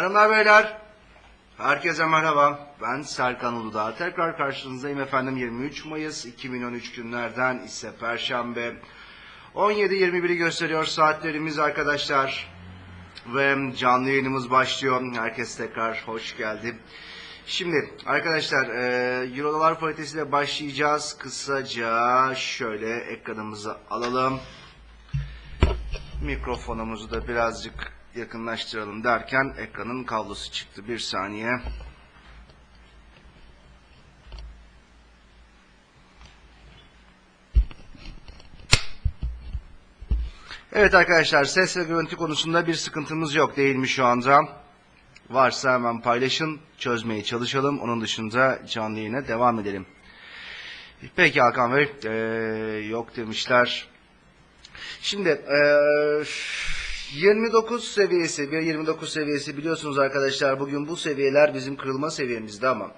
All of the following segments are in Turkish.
Hanımlar beyler, herkese merhaba. Ben Serkan Uludağ. Tekrar karşınızdayım efendim 23 Mayıs 2013 günlerden ise Perşembe. 17.21'i gösteriyor saatlerimiz arkadaşlar. Ve canlı yayınımız başlıyor. Herkes tekrar hoş geldi. Şimdi arkadaşlar e, Euro dolar paritesiyle başlayacağız. Kısaca şöyle ekranımızı alalım. Mikrofonumuzu da birazcık yakınlaştıralım derken ekranın kablosu çıktı. Bir saniye. Evet arkadaşlar ses ve görüntü konusunda bir sıkıntımız yok değil mi şu anda? Varsa hemen paylaşın, çözmeye çalışalım. Onun dışında canlı yayına devam edelim. Peki Hakan Bey, ee, yok demişler. Şimdi eee 29 seviyesi, bir 29 seviyesi biliyorsunuz arkadaşlar bugün bu seviyeler bizim kırılma seviyemizde ama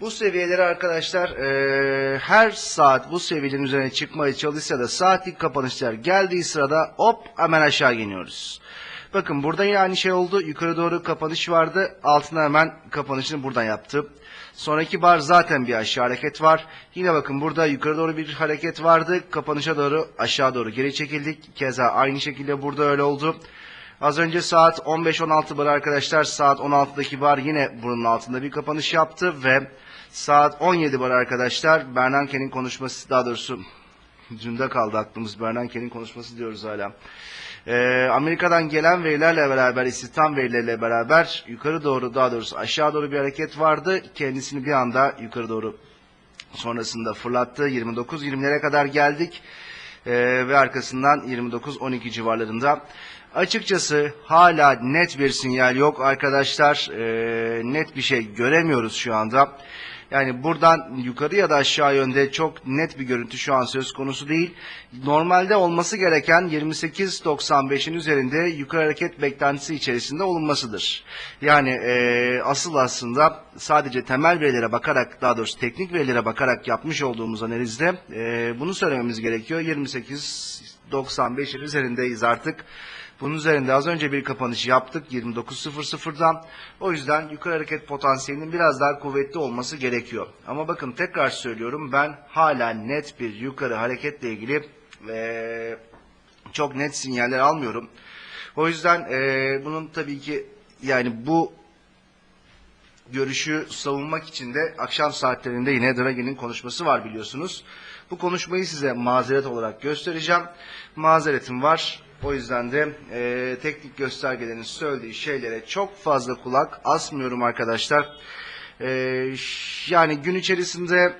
bu seviyeleri arkadaşlar eee, her saat bu seviyelerin üzerine çıkmaya çalışsa da saatlik kapanışlar geldiği sırada hop hemen aşağı iniyoruz. Bakın burada yine aynı şey oldu. Yukarı doğru kapanış vardı. Altına hemen kapanışını buradan yaptı. Sonraki bar zaten bir aşağı hareket var. Yine bakın burada yukarı doğru bir hareket vardı. Kapanışa doğru aşağı doğru geri çekildik. Keza aynı şekilde burada öyle oldu. Az önce saat 15-16 bar arkadaşlar. Saat 16'daki bar yine bunun altında bir kapanış yaptı ve saat 17 bar arkadaşlar Bernanke'nin konuşması daha doğrusu Dünde kaldı aklımız Bernanke'nin konuşması diyoruz hala. Ee, Amerika'dan gelen verilerle beraber, istihdam verileriyle beraber yukarı doğru daha doğrusu aşağı doğru bir hareket vardı. Kendisini bir anda yukarı doğru sonrasında fırlattı. 29-20'lere kadar geldik. Ee, ve arkasından 29-12 civarlarında. Açıkçası hala net bir sinyal yok arkadaşlar. Ee, net bir şey göremiyoruz şu anda. Yani buradan yukarı ya da aşağı yönde çok net bir görüntü şu an söz konusu değil. Normalde olması gereken 28.95'in üzerinde yukarı hareket beklentisi içerisinde olunmasıdır. Yani e, asıl aslında sadece temel verilere bakarak daha doğrusu teknik verilere bakarak yapmış olduğumuz analizde e, bunu söylememiz gerekiyor. 28.95'in üzerindeyiz artık. Bunun üzerinde az önce bir kapanış yaptık 29.00'dan. O yüzden yukarı hareket potansiyelinin biraz daha kuvvetli olması gerekiyor. Ama bakın tekrar söylüyorum ben hala net bir yukarı hareketle ilgili eee, çok net sinyaller almıyorum. O yüzden eee, bunun tabii ki yani bu görüşü savunmak için de akşam saatlerinde yine Draghi'nin konuşması var biliyorsunuz. Bu konuşmayı size mazeret olarak göstereceğim. Mazeretim var. O yüzden de e, teknik göstergelerin söylediği şeylere çok fazla kulak asmıyorum arkadaşlar. E, yani gün içerisinde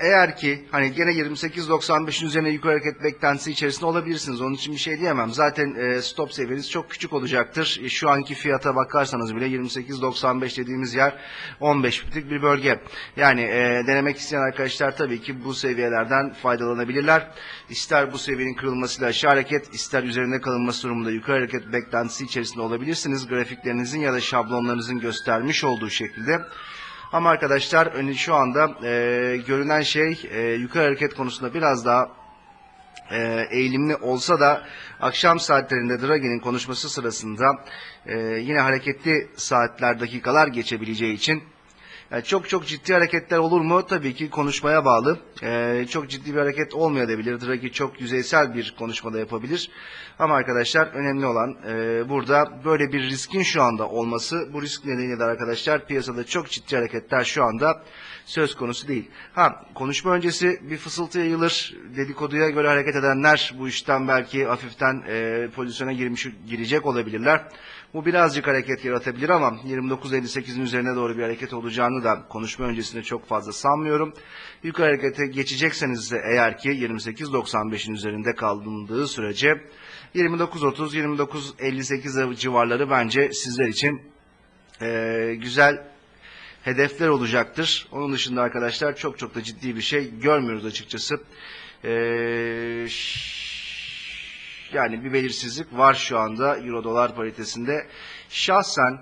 eğer ki hani gene 28.95'in üzerine yukarı hareket beklentisi içerisinde olabilirsiniz. Onun için bir şey diyemem. Zaten e, stop seviyeniz çok küçük olacaktır. E, şu anki fiyata bakarsanız bile 28.95 dediğimiz yer 15 bitlik bir bölge. Yani e, denemek isteyen arkadaşlar tabii ki bu seviyelerden faydalanabilirler. İster bu seviyenin kırılmasıyla aşağı hareket, ister üzerinde kalınması durumunda yukarı hareket beklentisi içerisinde olabilirsiniz. Grafiklerinizin ya da şablonlarınızın göstermiş olduğu şekilde. Ama arkadaşlar önü şu anda e, görünen şey e, yukarı hareket konusunda biraz daha e, eğilimli olsa da akşam saatlerinde Draghi'nin konuşması sırasında e, yine hareketli saatler dakikalar geçebileceği için yani çok çok ciddi hareketler olur mu? Tabii ki konuşmaya bağlı. Ee, çok ciddi bir hareket olmayabilir. Draghi çok yüzeysel bir konuşmada yapabilir. Ama arkadaşlar önemli olan e, burada böyle bir riskin şu anda olması. Bu risk nedeniyle de arkadaşlar piyasada çok ciddi hareketler şu anda söz konusu değil. Ha konuşma öncesi bir fısıltı yayılır. Dedikoduya göre hareket edenler bu işten belki hafiften e, pozisyona girmiş girecek olabilirler. Bu birazcık hareket yaratabilir ama 29.58'in üzerine doğru bir hareket olacağını da konuşma öncesinde çok fazla sanmıyorum. Yukarı harekete geçecekseniz de eğer ki 28.95'in üzerinde kalındığı sürece 29.30-29.58 civarları bence sizler için eee, güzel hedefler olacaktır. Onun dışında arkadaşlar çok çok da ciddi bir şey görmüyoruz açıkçası. Ee, yani bir belirsizlik var şu anda Euro dolar paritesinde. Şahsen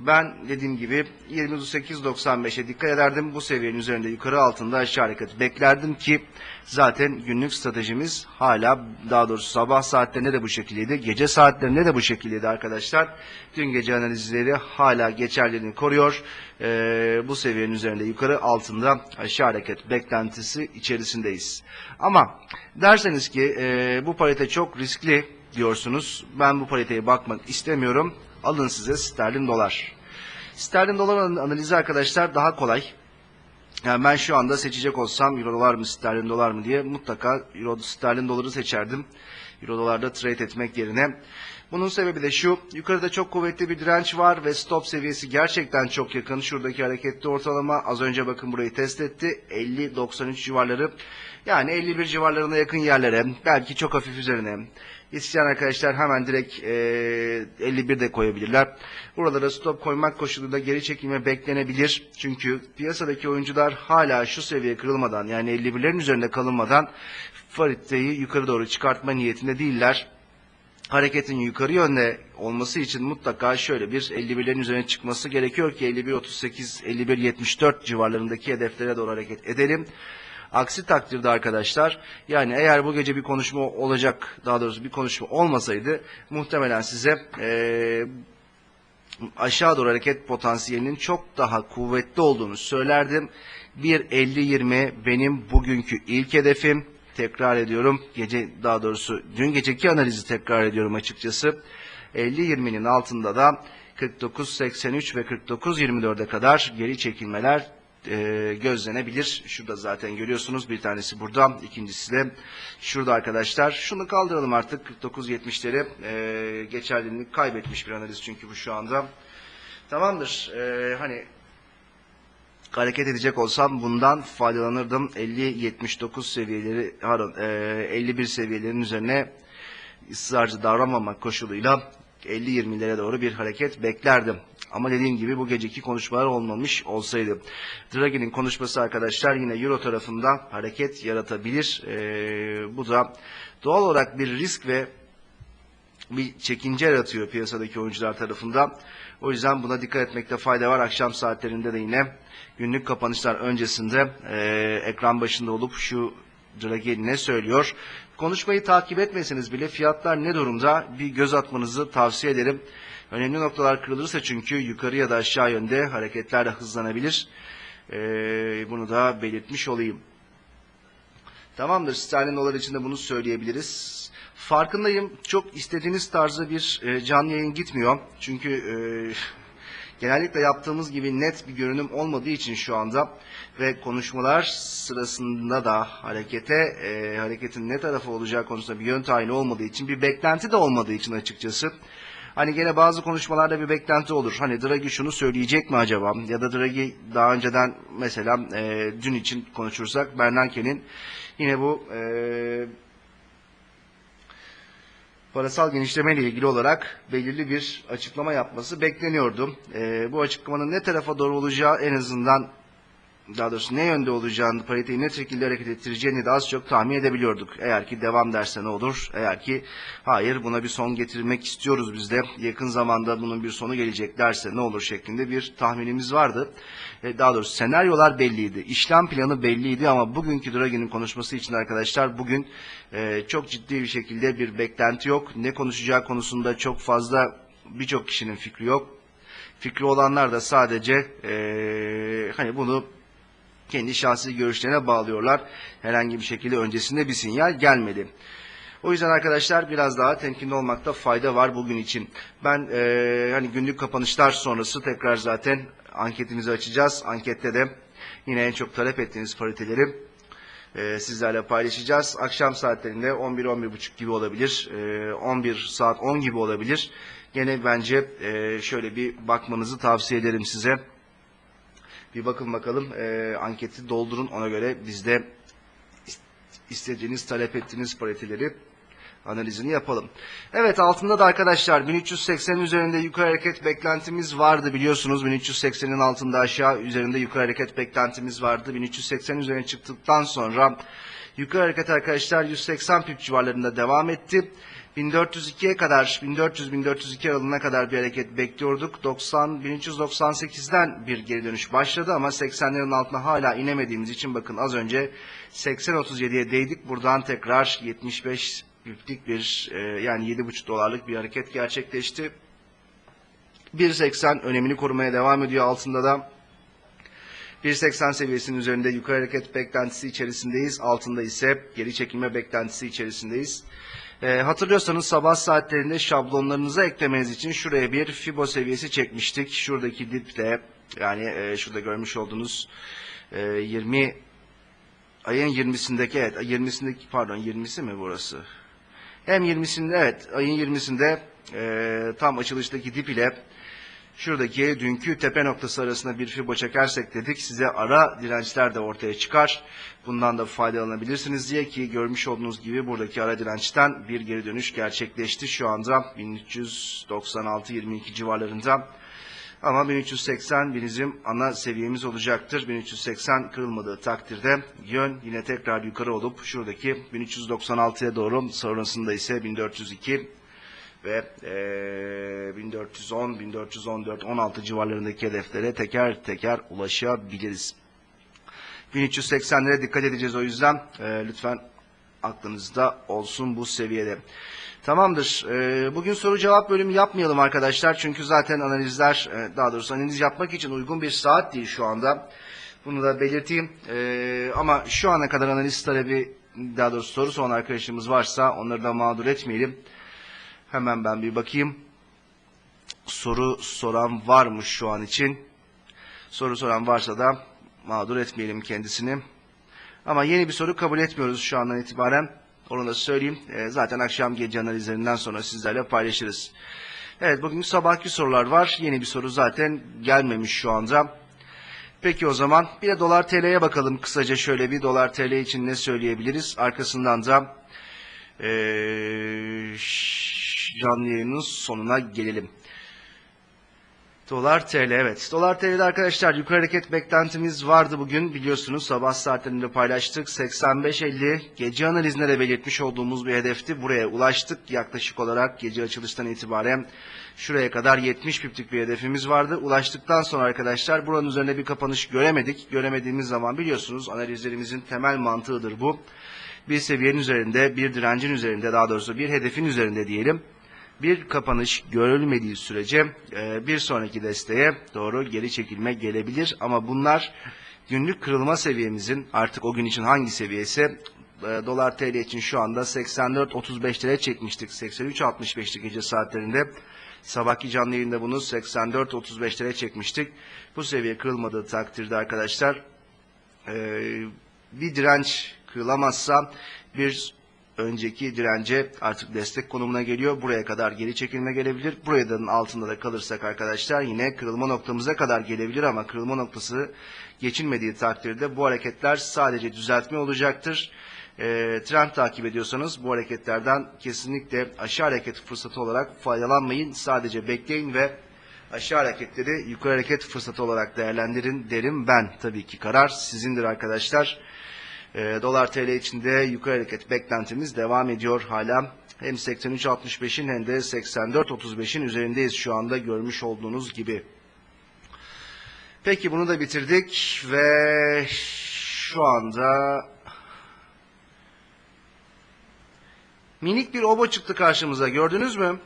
Ben dediğim gibi 28.95'e dikkat ederdim. Bu seviyenin üzerinde yukarı altında aşağı hareket beklerdim ki zaten günlük stratejimiz hala daha doğrusu sabah saatlerinde de bu şekildeydi. Gece saatlerinde de bu şekildeydi arkadaşlar. Dün gece analizleri hala geçerliliğini koruyor. Ee, bu seviyenin üzerinde yukarı altında aşağı hareket beklentisi içerisindeyiz. Ama derseniz ki e, bu parite çok riskli diyorsunuz. Ben bu pariteye bakmak istemiyorum. Alın size sterlin dolar. Sterlin dolar an- analizi arkadaşlar daha kolay. Yani ben şu anda seçecek olsam euro dolar mı sterlin dolar mı diye mutlaka euro sterlin doları seçerdim. Euro dolarda trade etmek yerine. Bunun sebebi de şu. Yukarıda çok kuvvetli bir direnç var ve stop seviyesi gerçekten çok yakın. Şuradaki hareketli ortalama az önce bakın burayı test etti. 50-93 civarları. Yani 51 civarlarına yakın yerlere. Belki çok hafif üzerine. İsteyen arkadaşlar hemen direkt e, 51 de koyabilirler. Buralara stop koymak koşulunda geri çekilme beklenebilir. Çünkü piyasadaki oyuncular hala şu seviye kırılmadan yani 51'lerin üzerinde kalınmadan Farid'deyi yukarı doğru çıkartma niyetinde değiller hareketin yukarı yönde olması için mutlaka şöyle bir 51'lerin üzerine çıkması gerekiyor ki 51.38, 51.74 civarlarındaki hedeflere doğru hareket edelim. Aksi takdirde arkadaşlar yani eğer bu gece bir konuşma olacak daha doğrusu bir konuşma olmasaydı muhtemelen size eee, aşağı doğru hareket potansiyelinin çok daha kuvvetli olduğunu söylerdim. 1.50-20 benim bugünkü ilk hedefim. Tekrar ediyorum. Gece daha doğrusu dün geceki analizi tekrar ediyorum açıkçası. 50-20'nin altında da 49.83 ve 49.24'e kadar geri çekilmeler e, gözlenebilir. Şurada zaten görüyorsunuz. Bir tanesi burada. ikincisi de şurada arkadaşlar. Şunu kaldıralım artık. 49.70'leri e, geçerliliğini kaybetmiş bir analiz çünkü bu şu anda. Tamamdır. E, hani hareket edecek olsam bundan faydalanırdım. 50-79 seviyeleri, pardon, e, 51 seviyelerin üzerine ısrarcı davranmamak koşuluyla 50-20'lere doğru bir hareket beklerdim. Ama dediğim gibi bu geceki konuşmalar olmamış olsaydı. Draghi'nin konuşması arkadaşlar yine Euro tarafında hareket yaratabilir. E, bu da doğal olarak bir risk ve bir çekince yaratıyor piyasadaki oyuncular tarafından. O yüzden buna dikkat etmekte fayda var. Akşam saatlerinde de yine günlük kapanışlar öncesinde e, ekran başında olup şu Draghi ne söylüyor? Konuşmayı takip etmeseniz bile fiyatlar ne durumda bir göz atmanızı tavsiye ederim. Önemli noktalar kırılırsa çünkü yukarı ya da aşağı yönde hareketler de hızlanabilir. E, bunu da belirtmiş olayım. Tamamdır. Sterlin dolar için de bunu söyleyebiliriz. Farkındayım. Çok istediğiniz tarzda bir e, canlı yayın gitmiyor. Çünkü e, genellikle yaptığımız gibi net bir görünüm olmadığı için şu anda ve konuşmalar sırasında da harekete e, hareketin ne tarafı olacağı konusunda bir yön tayini olmadığı için bir beklenti de olmadığı için açıkçası Hani gene bazı konuşmalarda bir beklenti olur. Hani Draghi şunu söyleyecek mi acaba? Ya da Draghi daha önceden mesela e, dün için konuşursak Bernanke'nin yine bu e, parasal genişleme ile ilgili olarak belirli bir açıklama yapması bekleniyordu. E, bu açıklamanın ne tarafa doğru olacağı en azından daha doğrusu ne yönde olacağını, pariteyi ne şekilde hareket ettireceğini de az çok tahmin edebiliyorduk. Eğer ki devam derse ne olur? Eğer ki hayır buna bir son getirmek istiyoruz biz de yakın zamanda bunun bir sonu gelecek derse ne olur şeklinde bir tahminimiz vardı. E, Daha doğrusu senaryolar belliydi. İşlem planı belliydi ama bugünkü Draghi'nin konuşması için arkadaşlar bugün e, çok ciddi bir şekilde bir beklenti yok. Ne konuşacağı konusunda çok fazla birçok kişinin fikri yok. Fikri olanlar da sadece e, hani bunu kendi şahsi görüşlerine bağlıyorlar. Herhangi bir şekilde öncesinde bir sinyal gelmedi. O yüzden arkadaşlar biraz daha temkinli olmakta fayda var bugün için. Ben eee, hani günlük kapanışlar sonrası tekrar zaten anketimizi açacağız. Ankette de yine en çok talep ettiğiniz pariteleri eee, sizlerle paylaşacağız. Akşam saatlerinde 11-11.30 gibi olabilir. Eee, 11 saat 10 gibi olabilir. Gene bence eee, şöyle bir bakmanızı tavsiye ederim size. Bir bakın bakalım e, anketi doldurun ona göre biz de is- istediğiniz talep ettiğiniz pariteleri analizini yapalım. Evet altında da arkadaşlar 1380'in üzerinde yukarı hareket beklentimiz vardı biliyorsunuz 1380'in altında aşağı üzerinde yukarı hareket beklentimiz vardı 1380 üzerine çıktıktan sonra yukarı hareket arkadaşlar 180 pip civarlarında devam etti. 1402'ye kadar 1400-1402 aralığına kadar bir hareket bekliyorduk. 90 1398'den bir geri dönüş başladı ama 80'lerin altına hala inemediğimiz için bakın az önce 80-37'ye değdik. Buradan tekrar 75 piplik bir e, yani 7,5 dolarlık bir hareket gerçekleşti. 1.80 önemini korumaya devam ediyor altında da. 1.80 seviyesinin üzerinde yukarı hareket beklentisi içerisindeyiz. Altında ise geri çekilme beklentisi içerisindeyiz. Ee, hatırlıyorsanız sabah saatlerinde şablonlarınıza eklemeniz için şuraya bir Fibo seviyesi çekmiştik. Şuradaki diple yani e, şurada görmüş olduğunuz e, 20 ayın 20'sindeki evet 20'sindeki pardon 20'si mi burası? Hem 20'sinde evet ayın 20'sinde e, tam açılıştaki dip ile şuradaki dünkü tepe noktası arasında bir fibo çekersek dedik size ara dirençler de ortaya çıkar. Bundan da faydalanabilirsiniz diye ki görmüş olduğunuz gibi buradaki ara dirençten bir geri dönüş gerçekleşti. Şu anda 1396-22 civarlarında. Ama 1380 bizim ana seviyemiz olacaktır. 1380 kırılmadığı takdirde yön yine tekrar yukarı olup şuradaki 1396'ya doğru sonrasında ise 1402 ve eee 1410, 1414, 16 civarlarındaki hedeflere teker teker ulaşabiliriz. 1380'lere dikkat edeceğiz o yüzden eee, lütfen aklınızda olsun bu seviyede. Tamamdır. Eee, bugün soru cevap bölümü yapmayalım arkadaşlar. Çünkü zaten analizler, eee, daha doğrusu analiz yapmak için uygun bir saat değil şu anda. Bunu da belirteyim. Eee, ama şu ana kadar analiz talebi, daha doğrusu soru soran arkadaşımız varsa onları da mağdur etmeyelim. Hemen ben bir bakayım. Soru soran var mı şu an için? Soru soran varsa da mağdur etmeyelim kendisini. Ama yeni bir soru kabul etmiyoruz şu andan itibaren. Onu da söyleyeyim. Ee, zaten akşam gece analizlerinden sonra sizlerle paylaşırız. Evet bugün sabahki sorular var. Yeni bir soru zaten gelmemiş şu anda. Peki o zaman bir de dolar TL'ye bakalım kısaca şöyle bir dolar TL için ne söyleyebiliriz. Arkasından da eee canlı yayının sonuna gelelim. Dolar TL evet. Dolar TL'de arkadaşlar yukarı hareket beklentimiz vardı bugün. Biliyorsunuz sabah saatlerinde paylaştık. 85.50 gece analizinde de belirtmiş olduğumuz bir hedefti. Buraya ulaştık. Yaklaşık olarak gece açılıştan itibaren şuraya kadar 70 piplik bir hedefimiz vardı. Ulaştıktan sonra arkadaşlar buranın üzerinde bir kapanış göremedik. Göremediğimiz zaman biliyorsunuz analizlerimizin temel mantığıdır bu. Bir seviyenin üzerinde, bir direncin üzerinde daha doğrusu bir hedefin üzerinde diyelim bir kapanış görülmediği sürece e, bir sonraki desteğe doğru geri çekilme gelebilir. Ama bunlar günlük kırılma seviyemizin artık o gün için hangi seviyesi e, dolar TL için şu anda 84.35'lere çekmiştik. 83.65'ti gece saatlerinde. Sabahki canlı yayında bunu 84.35'lere çekmiştik. Bu seviye kırılmadığı takdirde arkadaşlar e, bir direnç kırılamazsa bir önceki dirence artık destek konumuna geliyor. Buraya kadar geri çekilme gelebilir. Buradan altında da kalırsak arkadaşlar yine kırılma noktamıza kadar gelebilir ama kırılma noktası geçilmediği takdirde bu hareketler sadece düzeltme olacaktır. E, trend takip ediyorsanız bu hareketlerden kesinlikle aşağı hareket fırsatı olarak faydalanmayın. Sadece bekleyin ve aşağı hareketleri yukarı hareket fırsatı olarak değerlendirin derim ben. Tabii ki karar sizindir arkadaşlar. E, dolar TL içinde yukarı hareket beklentimiz devam ediyor hala. Hem 83.65'in hem de 84.35'in üzerindeyiz şu anda görmüş olduğunuz gibi. Peki bunu da bitirdik ve şu anda minik bir obo çıktı karşımıza gördünüz mü?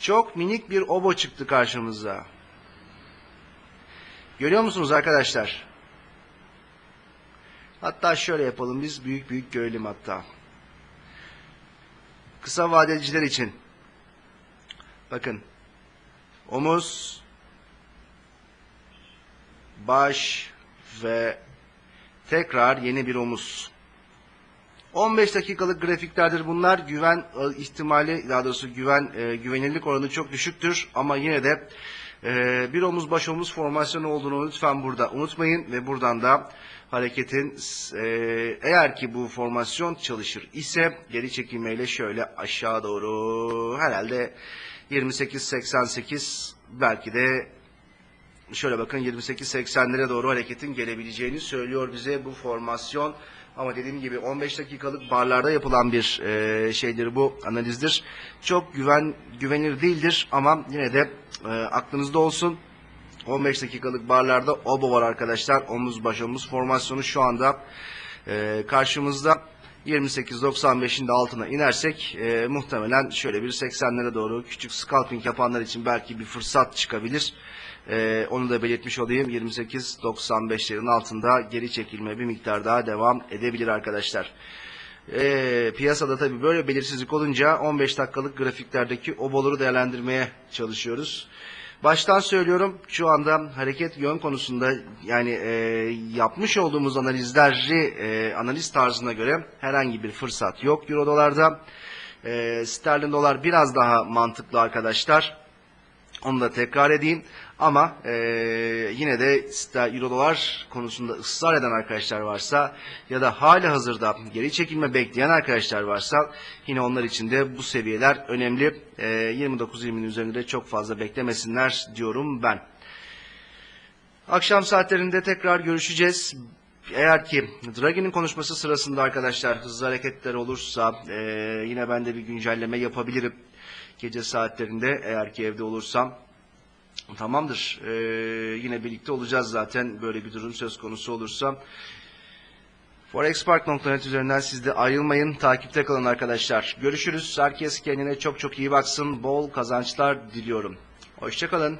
Çok minik bir obo çıktı karşımıza. Görüyor musunuz arkadaşlar? Hatta şöyle yapalım biz büyük büyük görelim hatta. Kısa vadeciler için. Bakın. Omuz, baş ve tekrar yeni bir omuz. 15 dakikalık grafiklerdir bunlar. Güven ihtimali, daha doğrusu güven e, güvenilirlik oranı çok düşüktür ama yine de e, bir omuz baş omuz formasyonu olduğunu lütfen burada unutmayın ve buradan da hareketin e, eğer ki bu formasyon çalışır ise geri çekilmeyle şöyle aşağı doğru herhalde 28-88 belki de şöyle bakın 28.80'lere doğru hareketin gelebileceğini söylüyor bize bu formasyon. Ama dediğim gibi 15 dakikalık barlarda yapılan bir e, şeydir bu analizdir. Çok güven güvenilir değildir ama yine de e, aklınızda olsun. 15 dakikalık barlarda obo var arkadaşlar. Omuz baş omuz formasyonu şu anda e, karşımızda. 28.95'in de altına inersek e, muhtemelen şöyle bir 80'lere doğru küçük scalping yapanlar için belki bir fırsat çıkabilir. E, onu da belirtmiş olayım. 28.95'lerin altında geri çekilme bir miktar daha devam edebilir arkadaşlar. E, piyasada tabii böyle belirsizlik olunca 15 dakikalık grafiklerdeki oboları değerlendirmeye çalışıyoruz. Baştan söylüyorum şu anda hareket yön konusunda yani e, yapmış olduğumuz analizleri e, analiz tarzına göre herhangi bir fırsat yok Euro dolarda. E, sterlin dolar biraz daha mantıklı arkadaşlar. Onu da tekrar edeyim. Ama e, yine de euro dolar konusunda ısrar eden arkadaşlar varsa ya da hali hazırda geri çekilme bekleyen arkadaşlar varsa yine onlar için de bu seviyeler önemli. E, 29-20'nin üzerinde çok fazla beklemesinler diyorum ben. Akşam saatlerinde tekrar görüşeceğiz. Eğer ki Draghi'nin konuşması sırasında arkadaşlar hızlı hareketler olursa e, yine ben de bir güncelleme yapabilirim. Gece saatlerinde eğer ki evde olursam tamamdır. E, yine birlikte olacağız zaten böyle bir durum söz konusu olursa. Forexpark.net üzerinden siz de ayrılmayın. Takipte kalın arkadaşlar. Görüşürüz. Herkes kendine çok çok iyi baksın. Bol kazançlar diliyorum. Hoşçakalın.